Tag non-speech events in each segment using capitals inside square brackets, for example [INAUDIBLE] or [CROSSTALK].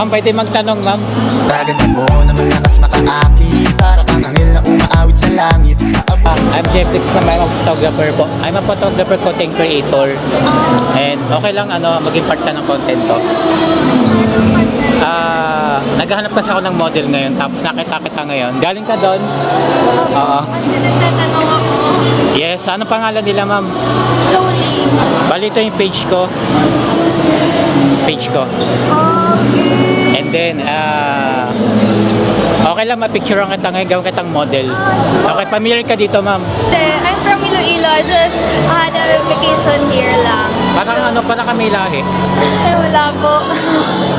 Ma'am, pwede magtanong, ma'am. Baganda mo na malakas makaakit Para kang angel na umaawit sa langit Ah, I'm Jeffrix na I'm a photographer po. I'm a photographer content creator. And okay lang ano, maging part ka ng content ko. Ah, naghahanap kasi ako ng model ngayon tapos nakita kita ngayon. Galing ka doon? Oo. Nagtatanong ako. Yes, ano pangalan nila, ma'am? Jolie. Bali ito yung page ko. Page ko. And then, ah, okay lang mapicturean kita ngayon, gawin kitang model. Okay, familiar ka dito, ma'am? I'm from Iloilo. Just had a vacation here lang. Parang ano, parang kami lahi. Ay, wala po.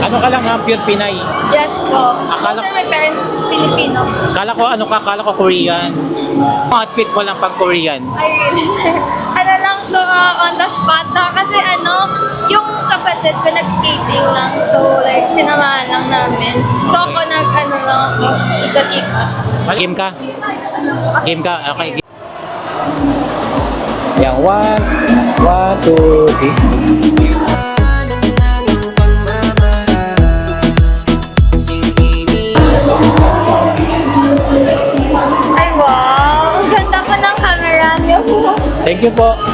Ano ka lang, ha? Pure Pinay. yes po. Akala- are my parents Filipino. Kala ko ano ka, kala ko Korean. Outfit mo lang pag Korean. I really, [LAUGHS] ano lang to, uh, on the spot lang. Kasi ano, kapatid ko nag-skating lang. So, like, sinamahan lang namin. So, ako nag, ano lang ako, ikot-ikot. Game ka? Game ka? Okay. game. Yan, one, one, two, three. Ay, wow! Ang ganda ng camera niyo. Thank you po.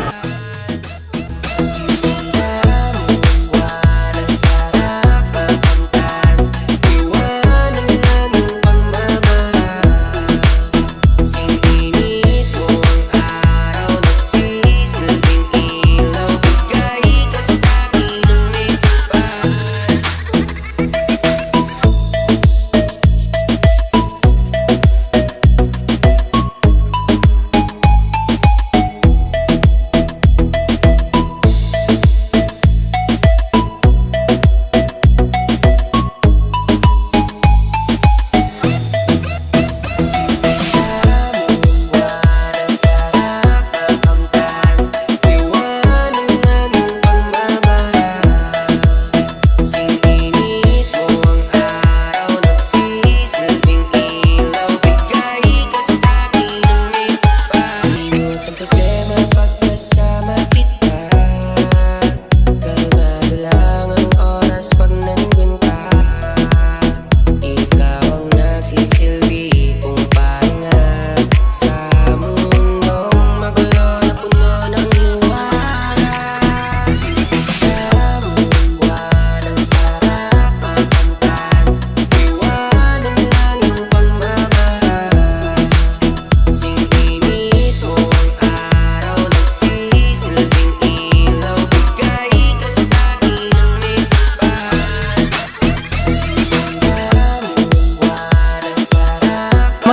the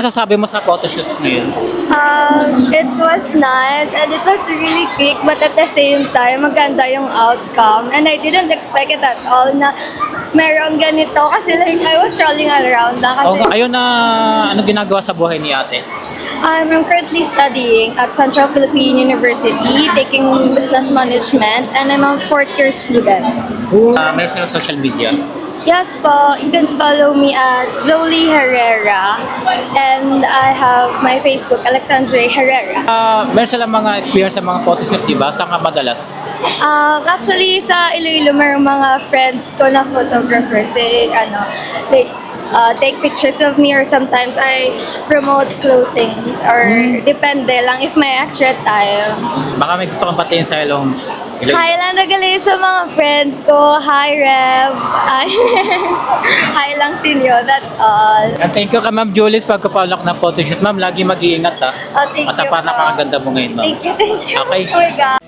Masasabi mo sa photoshoots ngayon? Um, it was nice and it was really quick but at the same time maganda yung outcome and I didn't expect it at all na meron ganito kasi like I was strolling around lang kasi nga, ayun na ano ginagawa sa buhay ni ate? um, I'm currently studying at Central Philippine University taking business management and I'm a fourth year student. Uh, meron silang social media. Yes po, you can follow me at Jolie Herrera and I have my Facebook, Alexandre Herrera. Uh, meron silang mga experience sa mga photoshoot, di ba? Saan ka madalas? Um, actually, sa Iloilo, may mga friends ko na photographers. They, ano, they uh, take pictures of me or sometimes I promote clothing or depende lang if may extra time. Baka may gusto kang patingin sa ilong. Hi lang nagali sa mga friends ko. Hi, Rev. Ay, [LAUGHS] Hi lang sinyo. That's all. And thank you ka Ma'am Julis pagkapalak ng photoshoot. Ma'am, lagi mag-iingat ha. Oh, thank At you po. napakaganda mo ngayon, ma'am. Thank you, thank you. Okay. Oh my God.